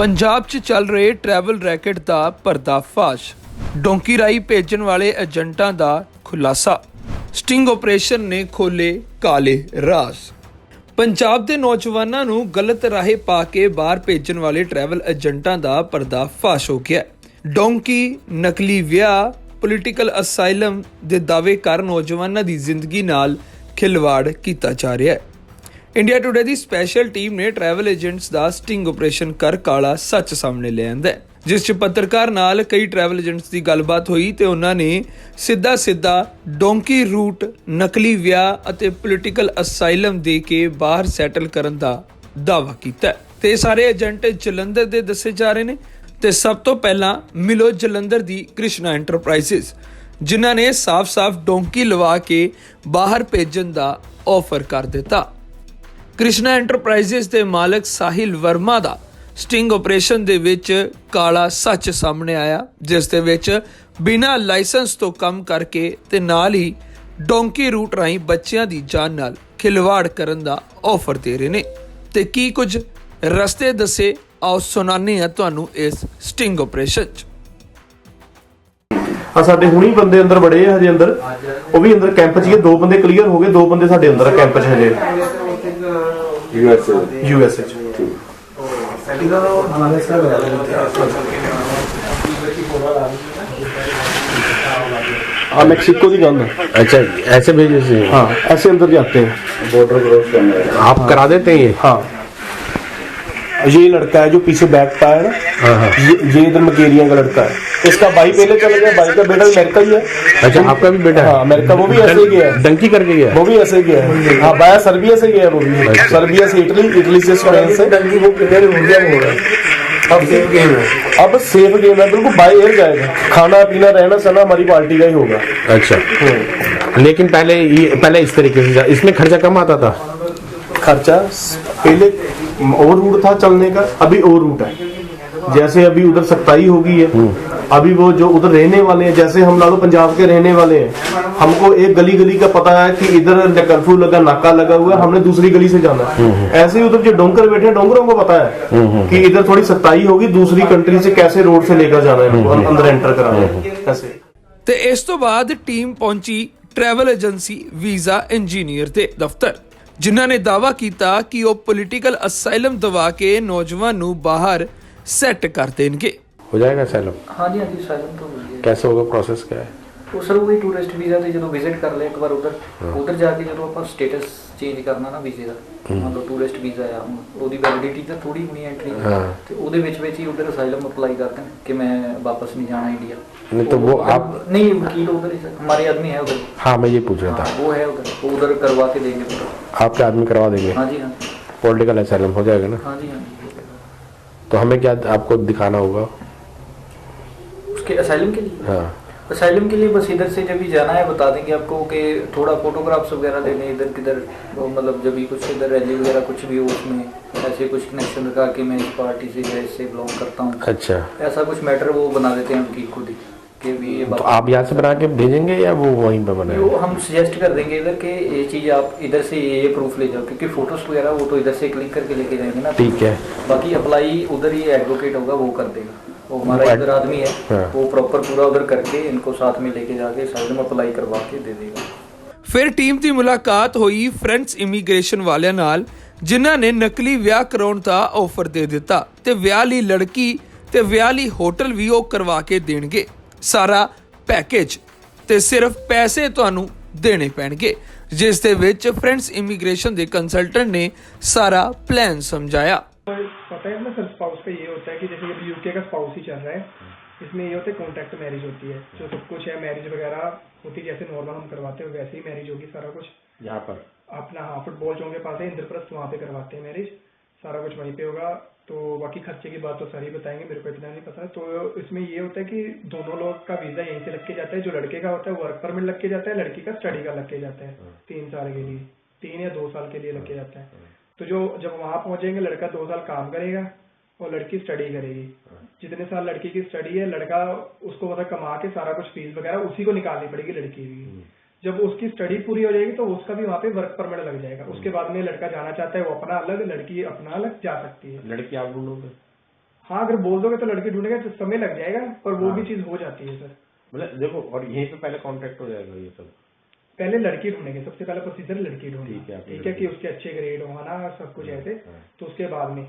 ਪੰਜਾਬ 'ਚ ਚੱਲ ਰਹੇ ਟਰੈਵਲ ਰੈਕਟ ਦਾ ਪਰਦਾਫਾਸ਼, ਡੋਂਕੀ ਰਾਈ ਭੇਜਣ ਵਾਲੇ ਏਜੰਟਾਂ ਦਾ ਖੁਲਾਸਾ। ਸਟਿੰਗ ਆਪਰੇਸ਼ਨ ਨੇ ਖੋਲੇ ਕਾਲੇ ਰਾਜ਼। ਪੰਜਾਬ ਦੇ ਨੌਜਵਾਨਾਂ ਨੂੰ ਗਲਤ ਰਾਹੇ ਪਾ ਕੇ ਬਾਹਰ ਭੇਜਣ ਵਾਲੇ ਟਰੈਵਲ ਏਜੰਟਾਂ ਦਾ ਪਰਦਾਫਾਸ਼ ਹੋ ਗਿਆ ਡੋਂਕੀ, ਨਕਲੀ ਵਿਆਹ ਪੋਲੀਟੀਕਲ ਅਸਾਈਲਮ ਦੇ ਦਾਅਵੇ ਕਰ ਨੌਜਵਾਨਾਂ ਦੀ ਜ਼ਿੰਦਗੀ ਨਾਲ ਖਿਲਵਾੜ ਕੀਤਾ ਜਾ ਰਿਹਾ ਹੈ। ਇੰਡੀਆ ਟੁਡੇ ਦੀ ਸਪੈਸ਼ਲ ਟੀਮ ਨੇ ਟਰੈਵਲ ਏਜੰਟਸ ਦਾ ਸਟਿੰਗ ਆਪਰੇਸ਼ਨ ਕਰ ਕਾਲਾ ਸੱਚ ਸਾਹਮਣੇ ਲੈ ਆਂਦਾ ਜਿਸ 'ਚ ਪੱਤਰਕਾਰ ਨਾਲ ਕਈ ਟਰੈਵਲ ਏਜੰਟਸ ਦੀ ਗੱਲਬਾਤ ਹੋਈ ਤੇ ਉਹਨਾਂ ਨੇ ਸਿੱਧਾ ਸਿੱਧਾ ਡੋਂਕੀ ਰੂਟ ਨਕਲੀ ਵਿਆਹ ਅਤੇ ਪੋਲੀਟੀਕਲ ਅਸਾਈਲਮ ਦੇ ਕੇ ਬਾਹਰ ਸੈਟਲ ਕਰਨ ਦਾ ਦਾਅਵਾ ਕੀਤਾ ਹੈ। ਤੇ ਇਹ ਸਾਰੇ ਏਜੰਟ ਜਲੰਧਰ ਦੇ ਦੱਸੇ ਜਾ ਰਹੇ ਨੇ ਤੇ ਸਭ ਤੋਂ ਪਹਿਲਾਂ ਮਿਲੋ ਜਲੰਧਰ ਦੀ ਕ੍ਰਿਸ਼ਨਾ ਐਂਟਰਪ੍ਰਾਈਜ਼ਸ ਜਿਨ੍ਹਾਂ ਨੇ ਸਾਫ਼-ਸਾਫ਼ ਡੋਂਕੀ ਲਵਾ ਕੇ ਬਾਹਰ ਭੇਜਣ ਦਾ ਆਫਰ ਕਰ ਦਿੱਤਾ ਕ੍ਰਿਸ਼ਨਾ ਐਂਟਰਪ੍ਰਾਈਜ਼ਸ ਦੇ ਮਾਲਕ ਸਾਹਿਲ ਵਰਮਾ ਦਾ ਸਟਿੰਗ ਆਪਰੇਸ਼ਨ ਦੇ ਵਿੱਚ ਕਾਲਾ ਸੱਚ ਸਾਹਮਣੇ ਆਇਆ ਜਿਸ ਦੇ ਵਿੱਚ ਬਿਨਾਂ ਲਾਇਸੈਂਸ ਤੋਂ ਕੰਮ ਕਰਕੇ ਤੇ ਨਾਲ ਹੀ ਡੋਂਕੀ ਰੂਟ ਰਾਹੀਂ ਬੱਚਿਆਂ ਦੀ ਜਾਨ ਨਾਲ ਖਿਲਵਾੜ ਕਰਨ ਦਾ ਆਫਰ ਦੇ ਰਹੇ ਨੇ। ਤੇ ਕੀ ਕੁਝ ਰਸਤੇ ਦੱਸੇ? ਆਓ ਸੁਣਾਉਂਦੇ ਹਾਂ ਤੁਹਾਨੂੰ ਇਸ ਸਟਿੰਗ ਆਪਰੇਸ਼ਨ 'ਚ। ਆ ਸਾਡੇ ਹੁਣੀ ਬੰਦੇ ਅੰਦਰ ਬੜੇ ਆ ਹਜੇ ਅੰਦਰ। ਉਹ ਵੀ ਅੰਦਰ ਕੈਂਪ 'ਚ ਹੀ ਆ, ਦੋ ਬੰਦੇ ਕਲੀਅਰ ਹੋ ਗਏ ਦੋ ਬੰਦੇ ਸਾਡੇ ਅੰਦਰ ਆ ਕੈਂਪ 'ਚ ਹਜੇ। यूएसए यूएसए हाँ, मेक्सिको की गन अच्छा ऐसे भेजे हाँ ऐसे अंदर जाते हैं। बॉर्डर क्रॉस करना आप करा देते हैं ये? हाँ। ये लड़का है जो पीछे का है ना। हाँ हाँ। ये ये इधर मकेरिया का लड़का है। इसका भाई पहले चला गया भाई का बेटा अमेरिका ही है। अच्छा आपका भी बेटा हाँ? अमेरिका वो भी ऐसे गया है। डंकी करके गया वो भी ऐसे गया है। हाँ बाया सर्बिया से गया है वो भी। सर्बिया से इटली इटली से स्पेन से। अब सेफ़ गेम है। अब सेफ़ गेम है बिल्कुल बाई एयर जाएगा। खाना पीना रहना सहना हमारी पार्टी का ही होगा। अच्छा। लेकिन पहले ये पहले इस तरीके से इसमें खर्चा कम आता था? खर्चा पहले और रूट था चलने का अभी और रूट है जैसे अभी उधर सख्ताई हो गई है अभी वो जो उधर रहने वाले हैं जैसे हम लालो पंजाब के रहने वाले हैं हमको एक गली गली का पता है कि इधर कर्फ्यू लगा नाका लगा हुआ है हमने दूसरी गली से जाना है ऐसे ही उधर जो डोंगर बैठे हैं डोंगरों को पता है कि इधर थोड़ी सख्ताई होगी दूसरी कंट्री से कैसे रोड से लेकर जाना है इनको, अंदर एंटर कराना है ऐसे ਤੇ ਇਸ ਤੋਂ ਬਾਅਦ ਟੀਮ ਪਹੁੰਚੀ ਟਰੈਵਲ ਏਜੰਸੀ ਵੀਜ਼ਾ ਇੰਜੀਨੀਅਰ ਦੇ ਦਫ਼ਤਰ ਜਿਨ੍ਹਾਂ ਨੇ ਦਾਅਵਾ ਕੀਤਾ ਕਿ ਉਹ ਪੋਲੀਟੀਕਲ ਅਸਾਈਲਮ ਦਵਾ ਕੇ ਨੌਜਵਾਨ ਨੂੰ ਬਾਹਰ ਸੈੱਟ ਕਰ ਦੇਣਗੇ हो जाएगा सैलम हाँ जी हाँ जी साइलेंट तो हो गया कैसे होगा प्रोसेस क्या है ਉਹ ਸਰ ਉਹ ਟੂਰਿਸਟ ਵੀਜ਼ਾ ਤੇ ਜਦੋਂ ਵਿਜ਼ਿਟ ਕਰ ਲਿਆ ਇੱਕ ਵਾਰ ਉਧਰ ਉਧਰ ਜਾ ਕੇ ਜਦੋਂ ਆਪਾਂ ਸਟੇਟਸ ਚੇਂਜ ਕਰਨਾ ਨਾ ਵੀਜ਼ੇ ਦਾ ਮੰਨ ਲਓ ਟੂਰਿਸਟ ਵੀਜ਼ਾ ਆ ਹੁਣ ਉਹਦੀ ਵੈਲਿਡਿਟੀ ਤਾਂ ਥੋੜੀ ਹੋਣੀ ਐਂਟਰੀ ਹਾਂ। ਤੇ ਉਹਦੇ ਵਿੱਚ ਵਿੱਚ ਹੀ ਉਧਰ ਅਸਾਈਲਮ ਅਪਲਾਈ ਕਰ ਦੇਣ ਕਿ ਮੈਂ ਵਾਪਸ ਨਹੀਂ ਜਾਣਾ ਇੰਡੀਆ नहीं तो वो आप नहीं वकील उधर ही सर हमारे आदमी है उधर हाँ मैं ये पूछ रहा हाँ, था वो है उधर वो उधर करवा के देंगे पूरा आपके आदमी करवा देंगे हाँ जी हाँ पॉलिटिकल असैलम हो जाएगा ना हाँ जी हाँ जी तो हमें क्या आपको दिखाना होगा उसके असाइलम के लिए हाँ असाइलम के लिए बस इधर से जब भी जाना है बता देंगे आपको कि थोड़ा फोटोग्राफ्स वगैरह लेने इधर किधर वो मतलब जब भी कुछ इधर रैली वगैरह कुछ भी हो उसमें ऐसे कुछ कनेक्शन रखा कि मैं इस पार्टी से या इससे बिलोंग करता हूँ। अच्छा। ऐसा कुछ मैटर वो बना देते हैं उनकी खुद ही कि भी ये तो आप यहाँ से बना के भेजेंगे या वो वहीं पे वो हम सजेस्ट कर देंगे इधर कि ये चीज़ आप इधर से ये ये प्रूफ ले जाओ क्योंकि फ़ोटोज़ वगैरह वो तो इधर से क्लिक करके लेके जाएँगे ना। ठीक है। बाकी अप्लाई उधर ही एडवोकेट होगा वो कर देगा। वो हमारा वो इधर आदमी है हाँ। वो प्रॉपर पूरा उधर करके इनको साथ में लेके जाके साइड में अप्लाई करवा के दे देगा ਫਿਰ ਟੀਮ ਦੀ ਮੁਲਾਕਾਤ ਹੋਈ ਫ੍ਰੈਂਚ ਇਮੀਗ੍ਰੇਸ਼ਨ ਵਾਲਿਆਂ ਨਾਲ ਜਿਨ੍ਹਾਂ ਨੇ ਨਕਲੀ ਵਿਆਹ ਕਰਾਉਣ ਦਾ ਆਫਰ ਦੇ ਦਿੱਤਾ ਤੇ ਵਿਆਹ ਲਈ ਲੜਕੀ ਤੇ ਵਿਆਹ ਲਈ ਹੋਟਲ ਵੀ ਉਹ ਕਰਵਾ ਕੇ ਦੇਣਗੇ ਸਾਰਾ ਪੈਕੇਜ ਤੇ ਸਿਰਫ ਪੈਸੇ ਤੁਹਾਨੂੰ ਦੇਣੇ ਪੈਣਗੇ ਜਿਸ ਦੇ ਵਿੱਚ ਫ੍ਰੈਂਚ ਇਮੀਗ੍ਰੇਸ਼ਨ ਦੇ ਕੰਸਲਟੈਂਟ ਨੇ ਸਾਰਾ ਪਲਾਨ ਸਮਝਾਇਆ पता है ना सर स्पाउस का ये होता है कि जैसे अभी यूके का स्पाउस ही चल रहा है इसमें ये होता है कॉन्ट्रैक्ट मैरिज होती है जो सब कुछ है मैरिज वगैरह होती है जैसे नॉर्मल हम करवाते हैं वैसे ही मैरिज होगी सारा कुछ। यहाँ पर। अपना हाँ फुटबॉल चौक के पास है इंद्रप्रस्थ वहाँ पे करवाते हैं मैरिज सारा कुछ वहीं पे होगा। तो बाकी खर्चे की बात तो सर ही बताएँगे मेरे को इतना नहीं पता। तो इसमें ये होता है कि दोनों लोग का वीज़ा यहीं से लग के जाता है जो लड़के का होता है वर्क परमिट लग के जाता है लड़की का स्टडी का लग के जाता है तीन साल के लिए तीन या दो साल के लिए लग के जाता है। तो जो जब वहाँ पहुँचेंगे लड़का दो साल काम करेगा और लड़की स्टडी करेगी। जितने साल लड़की की स्टडी है लड़का उसको मतलब कमा के सारा कुछ फ़ीस वगैरह उसी को निकालनी पड़ेगी लड़की की। जब उसकी स्टडी पूरी हो जाएगी तो उसका भी वहाँ पे वर्क परमिट लग जाएगा। उसके बाद में लड़का जाना चाहता है वो अपना अलग लड़की अपना अलग जा सकती है। लड़की आप ढूंढोगे? हाँ अगर बोल दोगे तो लड़की ढूंढेगा तो समय लग जाएगा पर वो भी चीज़ हो जाती है सर। मतलब देखो और यहीं पे पहले कॉन्ट्रैक्ट हो जाएगा ये सब। पहले लड़की ढूंढेंगे सबसे पहले प्रोसीजर लड़की ढूंढना ठीक है, है कि उसके अच्छे ग्रेड हो ना सब कुछ ऐसे हाँ। तो उसके बाद में।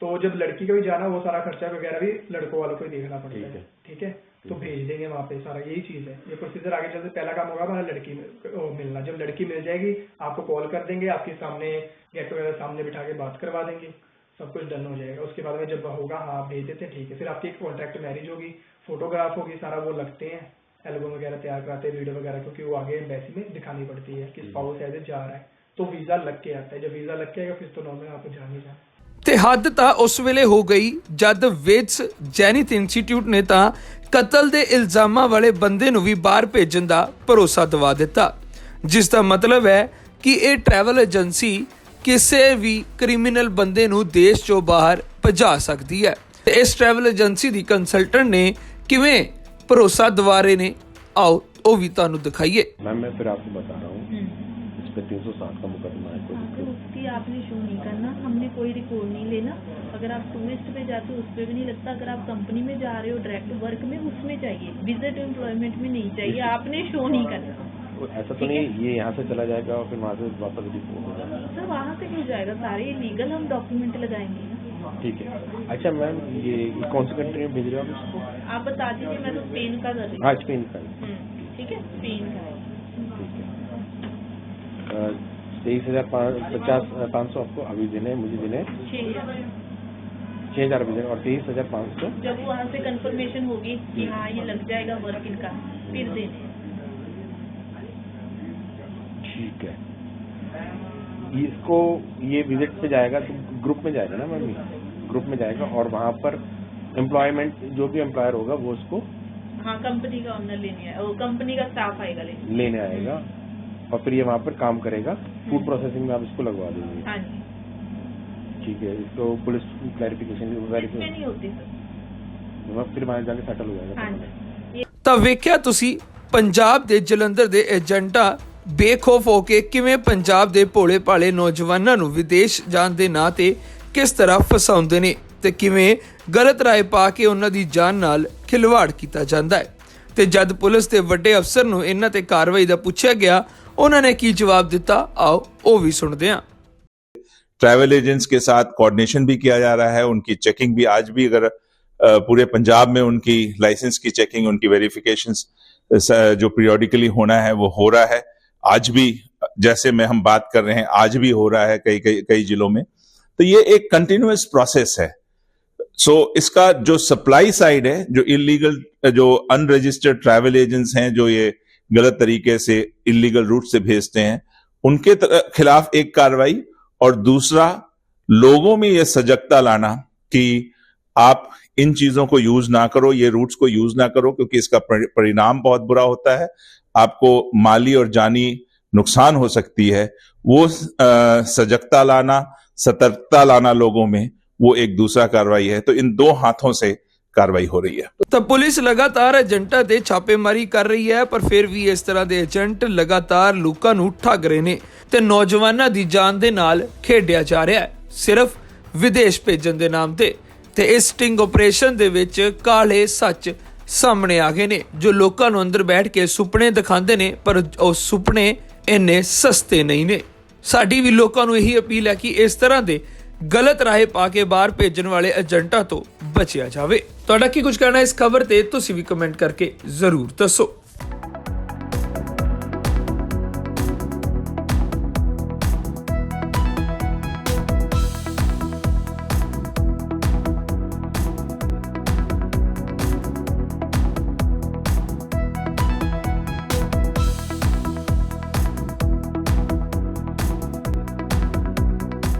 तो जब लड़की का भी जाना वो सारा खर्चा वगैरह भी लड़कों वालों को ही देखना पड़ेगा ठीक है। है। ठीक है? तो भेज देंगे वहाँ पे सारा यही चीज़ है। ये प्रोसीजर आगे चलते पहला काम होगा हमारा लड़की मिलना। जब लड़की मिल जाएगी आपको कॉल कर देंगे आपके सामने गेट टुगेदर सामने बिठा के बात करवा देंगे। सब कुछ डन हो जाएगा। उसके बाद में जब होगा हाँ आप भेज देते हैं ठीक है। फिर आपकी एक कॉन्ट्रैक्ट मैरिज होगी फोटोग्राफ होगी सारा वो लगते हैं। एल्बम वगैरह तैयार कराते हैं वीडियो वगैरह क्योंकि वो आगे एम्बेसी में दिखानी पड़ती है कि स्पाउस एज जा रहा है तो वीजा लग के आता है जब वीजा लग के आएगा फिर तो नॉर्मल आपको जान ही जाना ਤੇ ਹੱਦ ਤਾਂ ਉਸ ਵੇਲੇ ਹੋ ਗਈ ਜਦ ਵਿਟਸ ਜੈਨਿਥ ਇੰਸਟੀਚਿਊਟ ਨੇ ਤਾਂ ਕਤਲ ਦੇ ਇਲਜ਼ਾਮਾਂ ਵਾਲੇ ਬੰਦੇ ਨੂੰ ਵੀ ਬਾਹਰ ਭੇਜਣ ਦਾ ਭਰੋਸਾ ਦਿਵਾ ਦਿੱਤਾ ਜਿਸ ਦਾ ਮਤਲਬ ਹੈ ਕਿ ਇਹ ਟਰੈਵਲ ਏਜੰਸੀ ਕਿਸੇ ਵੀ ਕ੍ਰਿਮੀਨਲ ਬੰਦੇ ਨੂੰ ਦੇਸ਼ ਚੋਂ ਬਾਹਰ ਭਜਾ ਸਕਦੀ ਹੈ ਤੇ ਇਸ ਟਰੈਵਲ ਏਜੰਸੀ ਦੀ ਕੰਸਲਟੈਂਟ ਨੇ ਕਿਵੇਂ ਭਰੋਸਾ ਦਿਵਾ ਰਹੇ ਨੇ ਆਓ ਉਹ ਵੀ ਤੁਹਾਨੂੰ ਦਿਖਾਈਏ मैम मैं फिर आपको बता रहा हूँ इस पे तीन सौ सात का मुकदमा है कोई तो दिक्कत उसकी आपने शो नहीं करना हमने कोई रिकॉर्ड नहीं लेना अगर आप टूरिस्ट पे जाते हो उस पर भी नहीं लगता अगर आप कंपनी में जा रहे हो डायरेक्ट वर्क में उसमें चाहिए विजिट एम्प्लॉयमेंट में नहीं चाहिए आपने शो नहीं करना कोई ऐसा तो नहीं ये यहाँ से चला जाएगा और फिर वहाँ से वापस रिपोर्ट हो जाएगा सर वहाँ से हो जाएगा सारे लीगल हम डॉक्यूमेंट लगाएंगे ना ठीक है अच्छा मैम ये, ये कौन सी कंट्री में भेज रहे हो आप इसको आप बता दीजिए मैं तो स्पेन का कर रही हूँ। हाँ स्पेन का। ठीक है? स्पेन का है। तेईस हज़ार पचास पाँच सौ आपको अभी देने मुझे देने हैं। छः हज़ार। अभी और तेईस हज़ार पाँच सौ। जब वहाँ से कंफर्मेशन होगी कि हाँ ये लग जाएगा वर्क इनका फिर देने ठीक है। इसको ये विज़िट पे जाएगा तो ग्रुप में जाएगा ना मैम ये? ग्रुप में जाएगा और वहाँ पर एम्प्लॉयमेंट जो भी एम्प्लॉयर होगा वो उसको हाँ कंपनी का ओनर लेने आए वो कंपनी का स्टाफ आएगा लेने लेने आएगा और फिर ये वहाँ पर काम करेगा फूड प्रोसेसिंग में आप इसको लगवा देंगे हाँ जी ठीक है इसको पुलिस क्लैरिफिकेशन इसमें नहीं होती सर फिर वहाँ जाके सेटल हो जाएगा हाँ सब कुछ। जी ਤਾਂ ਵੇਖਿਆ ਤੁਸੀਂ ਪੰਜਾਬ ਦੇ ਜਲੰਧਰ ਦੇ ਏਜੰਟਾਂ ਬੇਖੌਫ ਹੋ ਕੇ ਕਿਵੇਂ ਪੰਜਾਬ ਦੇ ਭੋਲੇ ਭਾਲੇ ਨੌਜਵਾਨਾਂ ਨੂੰ ਵਿਦੇਸ਼ ਜਾਣ ਦੇ ਨਾਂ ਤੇ ਕਿਸ ਤਰ੍ਹਾਂ ਫਸਾਉਂਦੇ ਨੇ ਤੇ ਕਿਵੇਂ ਗਲਤ ਰਾਏ ਪਾ ਕੇ ਉਹਨਾਂ ਦੀ ਜਾਨ ਨਾਲ ਖਿਲਵਾੜ ਕੀਤਾ ਜਾਂਦਾ ਹੈ ਤੇ ਜਦ ਪੁਲਿਸ ਦੇ ਵੱਡੇ ਅਫਸਰ ਨੂੰ ਇਹਨਾਂ ਤੇ ਕਾਰਵਾਈ ਦਾ ਪੁੱਛਿਆ ਗਿਆ ਉਹਨਾਂ ਨੇ ਕੀ ਜਵਾਬ ਦਿੱਤਾ ਆਓ ਉਹ ਵੀ ਸੁਣਦੇ ਹਾਂ ट्रैवल एजेंट्स के साथ कोऑर्डिनेशन भी किया जा रहा है उनकी चेकिंग भी आज भी अगर अ, पूरे पंजाब में उनकी लाइसेंस की चेकिंग उनकी वेरिफिकेशन जो पीरियोडिकली होना है वो हो रहा है आज भी जैसे में हम बात कर रहे हैं आज भी हो रहा है कई कई कई जिलों में तो ये एक कंटिन्यूस प्रोसेस है सो इसका जो सप्लाई साइड है, जो इलीगल जो अनरजिस्टर्ड ट्रैवल एजेंट्स हैं, जो ये गलत तरीके से इलीगल रूट से भेजते हैं, उनके खिलाफ एक कार्रवाई और दूसरा, लोगों में यह सजगता लाना कि आप इन चीज़ों को यूज़ ना करो, ये रूट्स को यूज़ ना करो, क्योंकि इसका परिणाम बहुत बुरा होता है। आपको माली और जानी नुकसान हो सकती है। वो सजगता लाना, सतर्कता लाना लोगों में वो एक दूसरा कार्रवाई है तो इन दो हाथों से कार्रवाई हो रही है ਤਾਂ ਪੁਲਿਸ ਲਗਾਤਾਰ ਏਜੰਟਾਂ ਤੇ ਛਾਪੇਮਾਰੀ ਕਰ ਰਹੀ ਹੈ ਪਰ ਫਿਰ ਵੀ ਇਸ ਤਰ੍ਹਾਂ ਦੇ ਏਜੰਟ ਲਗਾਤਾਰ ਲੋਕਾਂ ਨੂੰ ਠੱਗ ਰਹੇ ਨੇ ਤੇ ਨੌਜਵਾਨਾਂ ਦੀ ਜਾਨ ਦੇ ਨਾਲ ਖੇਡਿਆ ਜਾ ਰਿਹਾ ਹੈ ਸਿਰਫ ਵਿਦੇਸ਼ ਭੇਜਣ ਦੇ ਨਾਮ ਤੇ ਤੇ ਇਸ ਸਟਿੰਗ ਆਪਰੇਸ਼ਨ ਦੇ ਵਿੱਚ ਕਾਲੇ ਸੱਚ ਸਾਹਮਣੇ ਆ ਗਏ ਨੇ ਜੋ ਲੋਕਾਂ ਨੂੰ ਅੰਦਰ ਬੈਠ ਕੇ ਸੁਪਨੇ ਦਿਖਾਉਂਦੇ ਨੇ ਪਰ ਉਹ ਸੁਪਨੇ ਇੰਨੇ ਸਸਤੇ ਨਹੀਂ ਨੇ ਸਾਡੀ ਵੀ ਲੋਕਾਂ ਨੂੰ ਇਹੀ ਅਪੀਲ ਹੈ ਕਿ ਇਸ ਤਰ੍ਹਾਂ ਦੇ ਗਲਤ ਰਾਹੇ ਪਾ ਕੇ ਬਾਹਰ ਭੇਜਣ ਵਾਲੇ ਏਜੰਟਾਂ ਤੋਂ ਬਚਿਆ ਜਾਵੇ। ਤੁਹਾਡਾ ਕੀ ਕੁਝ ਕਹਿਣਾ ਇਸ ਖਬਰ ਤੇ? ਤੁਸੀਂ ਵੀ ਕਮੈਂਟ ਕਰਕੇ ਜ਼ਰੂਰ ਦੱਸੋ।